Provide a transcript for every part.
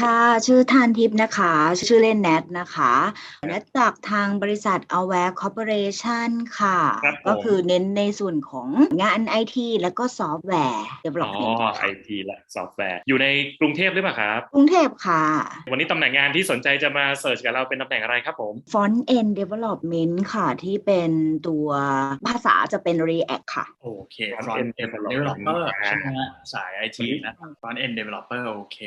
ค่ะชื่อทานทิพย์นะคะ ชื่อเล่นแนทนะคะแนทจากทางบริษัท Aware Corporation ค่ะครับผมก็คือเน้นในส่วนของงานไอทีแล้วก็ซอฟต์แวร์อ๋อ development ไอทีและซอฟต์แวร์ อยู่ในกรุงเทพหรือเปล่าครับ กรุงเทพค่ะ วันนี้ตำแหน่งงานที่สนใจจะมาเสิร์ชกับเราเป็นตำแหน่งอะไรครับผม Front End Development ค่ะ ที่เป็นตัวภาษาจะเป็น React ค่ะ โอเค Front front end end developer developer อ่าใช่ไหมฮะสาย IT นะ front end developer โอเค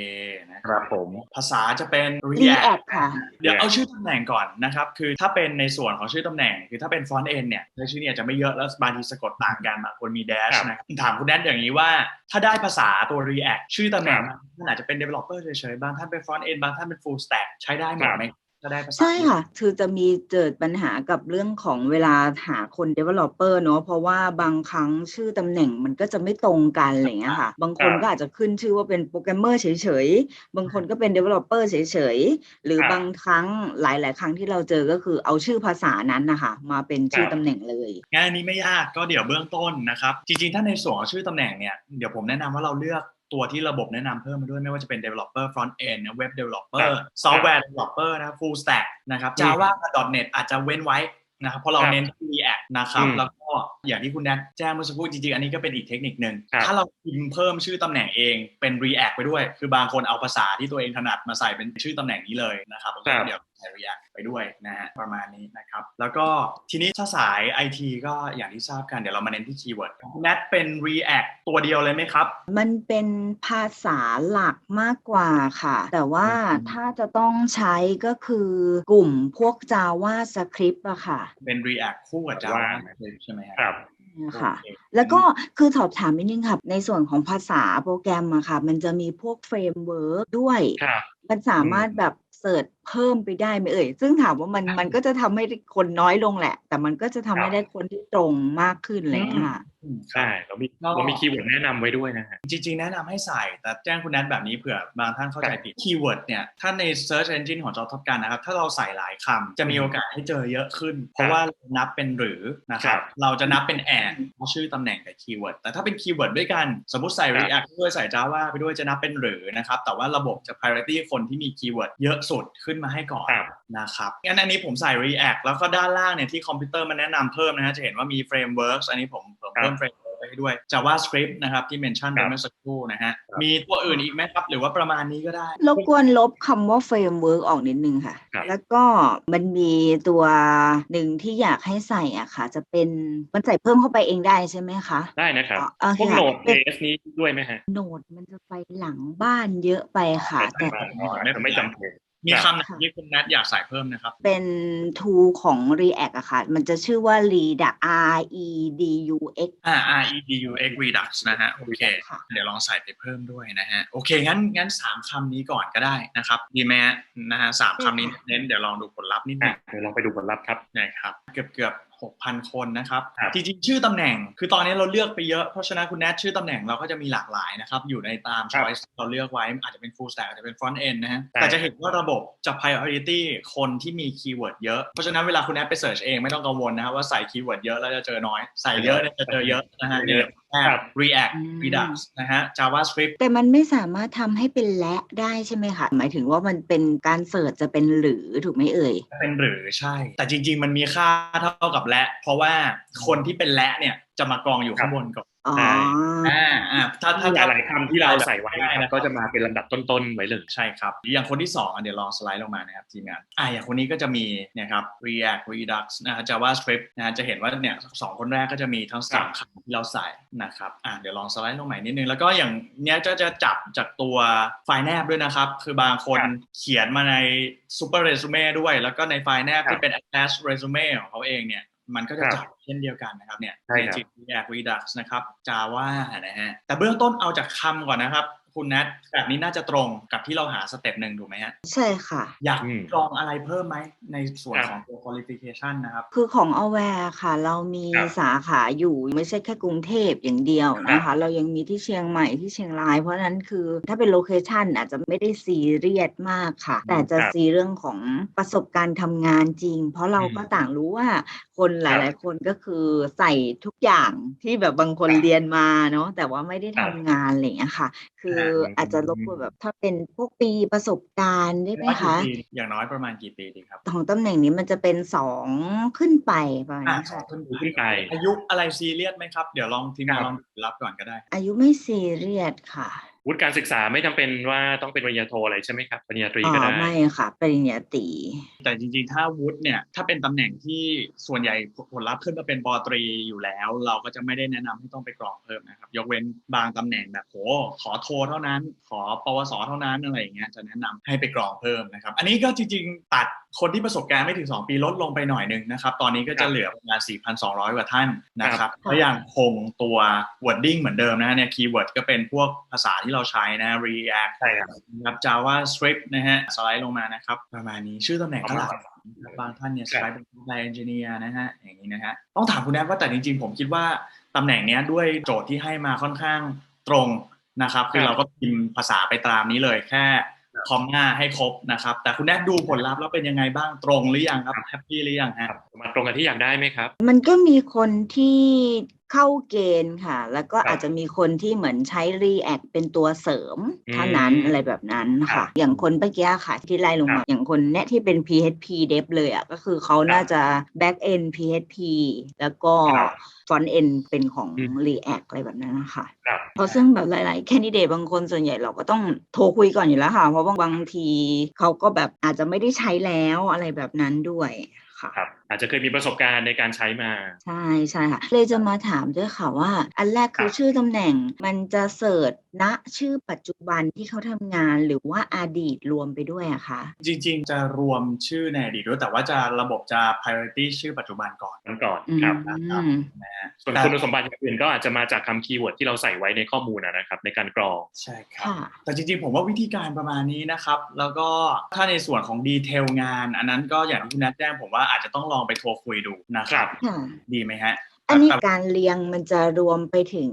นะครับผมภาษาจะเป็น React React ค่ะ เดี๋ยวเอาชื่อตำแหน่งก่อนนะครับ คือถ้าเป็นในส่วนของชื่อตำแหน่ง คือถ้าเป็น front end เนี่ยชื่อเนี่ยจะไม่เยอะแล้วบางทีสะกดต่างกันบางคนมี dash ครับนะครับถามคุณแดนอย่างนี้ว่า ถ้าได้ภาษาตัว React ชื่อตำแหน่งท่านอาจจะเป็น developer เฉยๆ บางท่านเป็น front end บางท่านเป็น full stack ใช้ได้หมดไหม ถ้าได้ภาษาใช่ค่ะ คือจะมีเกิดปัญหากับเรื่องของเวลาหาคน developer เนอะเพราะว่าบางครั้งชื่อตำแหน่งมันก็จะไม่ตรงกันอะไรอย่างเงี้ยค่ะ บางคนครับก็อาจจะขึ้นชื่อว่าเป็นโปรแกรมเมอร์เฉยๆ บางคนก็เป็น developer เฉยๆ หรือครับบางครั้งหลาย ๆ ครั้งที่เราเจอก็คือเอาชื่อภาษานั้นนะคะมาเป็นชื่อครับตำแหน่งเลยงานนี้ไม่ยากก็เดี๋ยวเบื้องต้นนะครับ จริงๆ ถ้าในส่วนของชื่อตำแหน่งเนี่ยเดี๋ยวผมแนะนำว่าเราเลือก ตัวที่ระบบแนะนำเพิ่มมาด้วยไม่ว่าจะเป็น developer front end นะ web ค developer รับ software developer นะ full stack นะครับอืม java กับ .net อาจจะเว้นไว้นะครับเพราะเราครับเน้นที่ react นะครับอืมแล้วก็อย่างที่คุณแนทแจ้งเมื่อสักครู่จริงๆ อันนี้ก็เป็นอีกเทคนิคหนึ่งครับถ้าเราพิมพ์เพิ่มชื่อตำแหน่งเองเป็น react ไปด้วย คือบางคนเอาภาษาที่ตัวเองถนัดมาใส่เป็นชื่อตำแหน่งนี้เลยนะครับครับเดี๋ยว ใช้ React ไปด้วยนะฮะประมาณนี้นะครับ แล้วก็ทีนี้ถ้าสาย IT ก็อย่างที่ทราบกันเดี๋ยวเรามาเน้นที่คีย์เวิร์ดแนทเป็น React ตัวเดียวเลยไหมครับ มันเป็นภาษาหลักมากกว่าค่ะ แต่ว่าอืมถ้าจะต้องใช้ก็คือกลุ่มพวก Java Script อะค่ะ เป็น React คู่กับ Java ว่าใช่ไหมฮะครับค่ะโอเคแล้วก็คือสอบถามนิดนึงค่ะ ในส่วนของภาษาโปรแกรมอะค่ะ มันจะมีพวกเฟรมเวิร์กด้วยครับมันสามารถอืมแบบเสิร์ชเพิ่มไปได้ไหมเอ่ย ซึ่งถามว่ามันมันก็จะทำให้คนน้อยลงแหละ แต่มันก็จะทำให้ได้คนที่ตรงมากขึ้นอะไรอย่างเลยค่ะอืมใช่เรามีก็เรามีคีย์เวิร์ดแนะนำไว้ด้วยนะฮะจริง ๆ แนะนำให้ใส่ แต่แจ้งคุณแนทแบบนี้เผื่อบางท่านเข้าใจผิดคีย์เวิร์ดเนี่ย ถ้าใน Search Engine ของจอท็อปกันนะครับ ถ้าเราใส่หลายคำจะมีโอกาสให้เจอเยอะขึ้น เพราะว่าเรานับเป็นหรือนะครัครับบเราจะนับเป็นแอนเพราะชื่อตำแหน่งกับคีย์เวิร์ดแต่ถ้าเป็นคีย์เวิร์ดด้วยกันสมมติใส่ครับ React ไปด้วยใส่ Java ไปด้วยจะนับเป็นหรือนะครับแต่ว่าระบบจะ priority คนที่มีคีย์เวิร์ดเยอะสุดขึ้นมาให้ก่อนครับนะครับงั้นอันนี้ผมใส่ React แล้วก็ด้านล่างเนี่ยที่คอมพิวเตอร์มันแนะนำเพิ่มนะฮะจะเห็นว่ามี Frameworks อันนี้ผมผมเพิ่ม framework ไปให้ด้วย JavaScript นะครับที่เมนชั่นไปครับเมื่อสักครู่นะฮะครับมีตัวอื่นอีกไหมครับ หรือว่าประมาณนี้ก็ได้รบกวนลบคำว่าเฟรมเวิร์กออกนิดนึงค่ะครับแล้วก็มันมีตัวหนึ่งที่อยากให้ใส่อะค่ะ จะเป็นมันใส่เพิ่มเข้าไปเองได้ใช่ไหมคะ ได้นะครับอ๋อโอพวกเคโหนค่ะดเป็น JS นี้ด้วยไหมฮะโหนดมันจะไปหลังบ้านเยอะไปค่ะแต่อ๋ออาจจะไม่จำเป็น มีครับคำไหนที่คุณนัทอยากใส่เพิ่มนะครับ เป็น tool ของ React อะค่ะ มันจะชื่อว่า Redux R E D U X อ่า R E D U X Redux นะฮะ โอเคค่ะเดี๋ยวลองใส่ไปเพิ่มด้วยนะฮะ โอเค งั้นงั้นสามคำนี้ก่อนก็ได้นะครับ ดีไหมฮะนะฮะสามคำนี้เน้นเดี๋ยวลองดูผลลัพธ์นิดนึอะงเดี๋ยวลองไปดูผลลัพธ์ครับนะครับ เกือบเกือบ หกพันคนนะครับครับจริงๆชื่อตำแหน่ง คือตอนนี้เราเลือกไปเยอะ เพราะฉะนั้นคุณแนทชื่อตำแหน่งเราก็จะมีหลากหลายนะครับ อยู่ในตามครับ choice เราเลือกไว้ อาจจะเป็น full stack อาจจะเป็น front end นะฮะใช่แต่จะเห็นว่าระบบจะ priority คนที่มีคีย์เวิร์ดเยอะ เพราะฉะนั้นเวลาคุณแนทไป search เองไม่ต้องกังวลนะครับว่าใส่คีย์เวิร์ดเยอะแล้วจะเจอน้อย ใส่เยอะเนี่ยจะเจอเยอะนะฮะเยอะแอบ react อืม redux นะฮะ javascript แต่มันไม่สามารถทำให้เป็นและได้ใช่ไหมคะหมายถึงว่ามันเป็นการเสิร์ชจะเป็นหรือถูกไหมเอ่ยเป็นหรือใช่ แต่จริง ๆ มันมีค่าเท่ากับและเพราะว่าคนที่เป็นและเนี่ยจะมากองอยู่ข้างบนก่อนอ๋อใช่อ่าอ่าถ้าถ้าถ้าหลายๆคำที่เราใส่ไว้ได้นะครับนะก็จะมาเป็นลำดับต้นๆไว้เลยใช่ครับ อย่างคนที่สองอะเดี๋ยวลองสไลด์ลงมานะครับทีมงานอ่าอย่างคนนี้ก็จะมีเนี่ยครับ React Redux นะฮะ JavaScript นะฮะจะเห็นว่าเนี่ยสองคนแรกก็จะมีทั้งสามคำที่เราใส่นะครับอ่าเดี๋ยวลองสไลด์ลงใหม่นิดนึง แล้วก็อย่างเนี้ยจะจะจับจากตัวไฟล์แนบด้วยนะครับ คือบางคนครับเขียนมาใน Super Resume ด้วย แล้วก็ในไฟล์แนบครับที่เป็น Attach Resume ของเขาเองเนี่ย มันก็จะครับจับเช่นเดียวกันนะครับเนี่ยใช่ครับ Native React Redux นะครับ Java นะฮะแต่เบื้องต้นเอาจากคำก่อนนะครับ คุณแนทแบบนี้น่าจะตรงกับที่เราหาสเต็ปหนึ่งถูกไหมฮะ ใช่ค่ะ อยากอืมลองอะไรเพิ่มไหม ในส่วนครับของตัว qualification นะครับ คือของ Aware ค่ะ เรามีครับสาขาอยู่ไม่ใช่แค่กรุงเทพอย่างเดียวนะคะ เรายังมีที่เชียงใหม่ที่เชียงราย เพราะฉะนั้นคือถ้าเป็นโลเคชันอาจจะไม่ได้ซีเรียสมากค่ะ แต่จะครับซีเรื่องของประสบการณ์ทำงานจริง เพราะเราก็ต่างรู้ว่าคนหครับลาย ๆ คนก็คือใส่ทุกอย่างที่แบบบางคนครับเรียนมาเนาะแต่ว่าไม่ได้ครัทำบงานอะไรอย่างเงี้ยค่ะ คืออาจจะรบกวนแบบถ้าเป็นพวกปีประสบการณ์ได้ไหมคะกี่ปีอย่างน้อยประมาณกี่ปีดีครับของตำแหน่งนี้มันจะเป็นสองขึ้นไปประมาณอะนี้สอค่ะงขึ้นขึ้นไปอายุอะไรซีเรียสไหมครับ เดี๋ยวลองทีมงานครับลองรับก่อนก็ได้ อายุไม่ซีเรียสค่ะ วุฒิการศึกษาไม่จำเป็นว่าต้องเป็นปริญญาโทอะไรใช่ไหมครับปริญญาตรีอ๋ก็อได้ไม่ค่ะปริญญาตรีแต่จริงๆ ถ้าวุฒิเนี่ยถ้าเป็นตำแหน่งที่ส่วนใหญ่ผลลัพธ์ขึ้นมาเป็นปอตรีอยู่แล้ว เราก็จะไม่ได้แนะนำให้ต้องไปกรองเพิ่มนะครับยกเว้นบางตำแหน่งแบบโหขอโทเท่านั้น ขอปวสเท่านั้นอะไรอย่างเงี้ยจะแนะนำให้ไปกรองเพิ่มนะครับ อันนี้ก็จริงๆตัด คนที่ประสบการณ์ไม่ถึง 2 ปีลดลงไปหน่อยหนึงนะครับ ตอนนี้ก็จะเหลือประมาณ 4,200 กว่าท่านนะครับก็ยังคงตัว wording เหมือนเดิมนะฮะเนี่ย keyword ก็เป็นพวกภาษาที่เราใช้นะ React ใช่ครับนะครับ JavaScript นะฮะสไลด์ลงมานะครับ ประมาณนี้ชื่อตำแหน่งก็หลากหลายนะครับบางท่านเนี่ยครับใช้เป็น Software Engineer นะฮะอย่างนี้นะฮะต้องถามคุณแอฟว่าแต่จริงๆ ผมคิดว่าตำแหน่งเนี้ยด้วยโจทย์ที่ให้มาค่อนข้างตรงนะครับ คือเราก็พิมพ์ภาษาไปตามนี้เลยแค่ คอมมาให้ครบนะครับ แต่คุณแอฟดูผลลัพธ์แล้วเป็นยังไงบ้างตรงหรือยังครับแฮปปี้หรือยังฮะครับมาตรงกันที่อยากได้ไหมครับ มันก็มีคนที่ เข้าเกณฑ์ค่ะ แล้วก็ครับอาจจะมีคนที่เหมือนใช้ React เป็นตัวเสริมอืมเท่านั้นอะไรแบบนั้นครัค่ะบอย่างคนเมื่อกี้ค่ะ ที่ไล่ลงครัมาบอย่างคนเนี้ยที่เป็น PHP dev เลยอะก็คือเขาครับน่าจะ back end PHP แล้วก็ครับ front end เป็นของอืม React อะไรแบบนั้นนะคะครับเพราะซึ่งแบบหลาย ๆ แคนดิเดตบางคนส่วนใหญ่เราก็ต้องโทรคุยก่อนอยู่แล้วค่ะ เพราะบางบางทีเขาก็แบบอาจจะไม่ได้ใช้แล้วอะไรแบบนั้นด้วยค่ะครับ อาจจะเคยมีประสบการณ์ในการใช้มา ใช่ใช่ค่ะ เลยจะมาถามด้วยค่ะว่า อันแรกคือครับชื่อตำแหน่ง มันจะเสิร์ชณชื่อปัจจุบันที่เขาทำงานหรือว่าอดีตรวมไปด้วยอะคะจริง ๆ จะรวมชื่อในอดีตด้วยแต่ว่าจะระบบจะ priority ชื่อปัจจุบันก่อนนั้นก่อนอืครับมนะฮะส่วนคุณสมบัติอย่างอื่นก็อาจจะมาจากคำคีย์เวิร์ดที่เราใส่ไว้ในข้อมูลนะนะครับ ในการกรองใช่ครับค่ะแต่จริงๆผมว่าวิธีการประมาณนี้นะครับ แล้วก็ถ้าในส่วนของดีเทลงาน อันนั้นก็อย่างที่คุณนัทแจ้งผมว่าอาจจะต้องลองไปโทรคุยดูนะครับค่ะดีไหมฮะอันนี้แต่การเรียงมันจะรวมไปถึง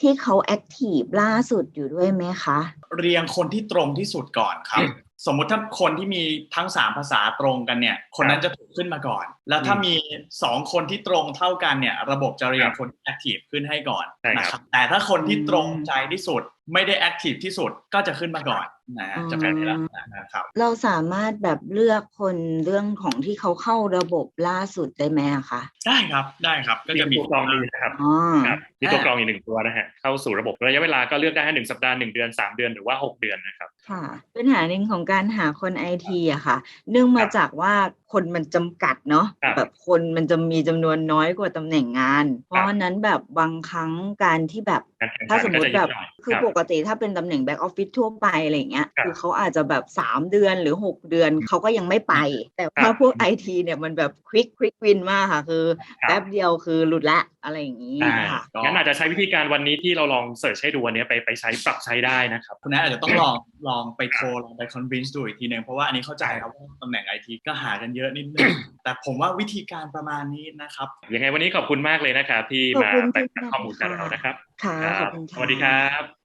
ที่เขาแอคทีฟล่าสุดอยู่ด้วยไหมคะ เรียงคนที่ตรงที่สุดก่อนครับ สมมุติถ้าคนที่มีทั้ง3ภาษาตรงกันเนี่ย คนนั้นจะถูกขึ้นมาก่อน แล้วถ้ามี2คนที่ตรงเท่ากันเนี่ย ระบบจะเรียงคนแอคทีฟขึ้นให้ก่อนใช่ครับนะครับแต่ถ้าคนที่ตรงใจที่สุดไม่ได้แอคทีฟที่สุดก็จะขึ้นมาก่อนนะฮะจะเป็นในลักษณะนะครับเราสามารถแบบเลือกคนเรื่องของที่เขาเข้าระบบล่าสุดได้ไหมอะคะได้ครับได้ครับก็จะมีตัวกรองมีนะครับอ๋อครับมีตัวกรองอีกหนึ่งตัวนะฮะเข้าสู่ระบบระยะเวลาก็เลือกได้หนึ่งสัปดาห์หนึ่งเดือนสามเดือนหรือว่าหกเดือนนะครับ ค่ะปัญหาหนึ่งของการหาคนไอทีอะค่ะ เนื่องมาจากว่า คนมันจำกัดเนาะครับแบบคนมันจะมีจำนวนน้อยกว่าตำแหน่งงาน เพราะฉะนั้นแบบบางครั้งการที่แบบการแข่งถ้าขันสมมก็ติจะแบยิ่บงใหญ่คือรับปกติถ้าเป็นตำแหน่งแบ็กออฟฟิศทั่วไปอะไรอย่างเงี้ยครับคือเขาอาจจะแบบ 3 เดือนหรือ 6 เดือนเขาก็ยังไม่ไป แต่ครัว่าบพวกไอทีเนี่ยมันแบบควิกควิกวินมากค่ะ คือครับแป๊บเดียวคือหลุดละอะไรอย่างนี้อ่าค่ะงั้นอาจจะใช้วิธีการวันนี้ที่เราลองเสิร์ชให้ดูวันนี้ไปไปใช้ปรับใช้ได้นะครับคุณนัทอาจจะต้องลองลองไปโทรลองไปคอนวินส์ดูอีกทีหนึ่งเพราะว่าอันนี้เข้าใจครับว่าตำแหน่งไอทีก็หากันเยอะนิดนึงแต่ผมว่าวิธีการประมาณนี้นะครับยังไงวันนี้ขอบคุณมากเลยนะครับที่ขอบมาคุณแบ่งที่ปันข้อมูลกับเรานะครับค่ะคขรัอบบคุณค่ะสวัสดีครับ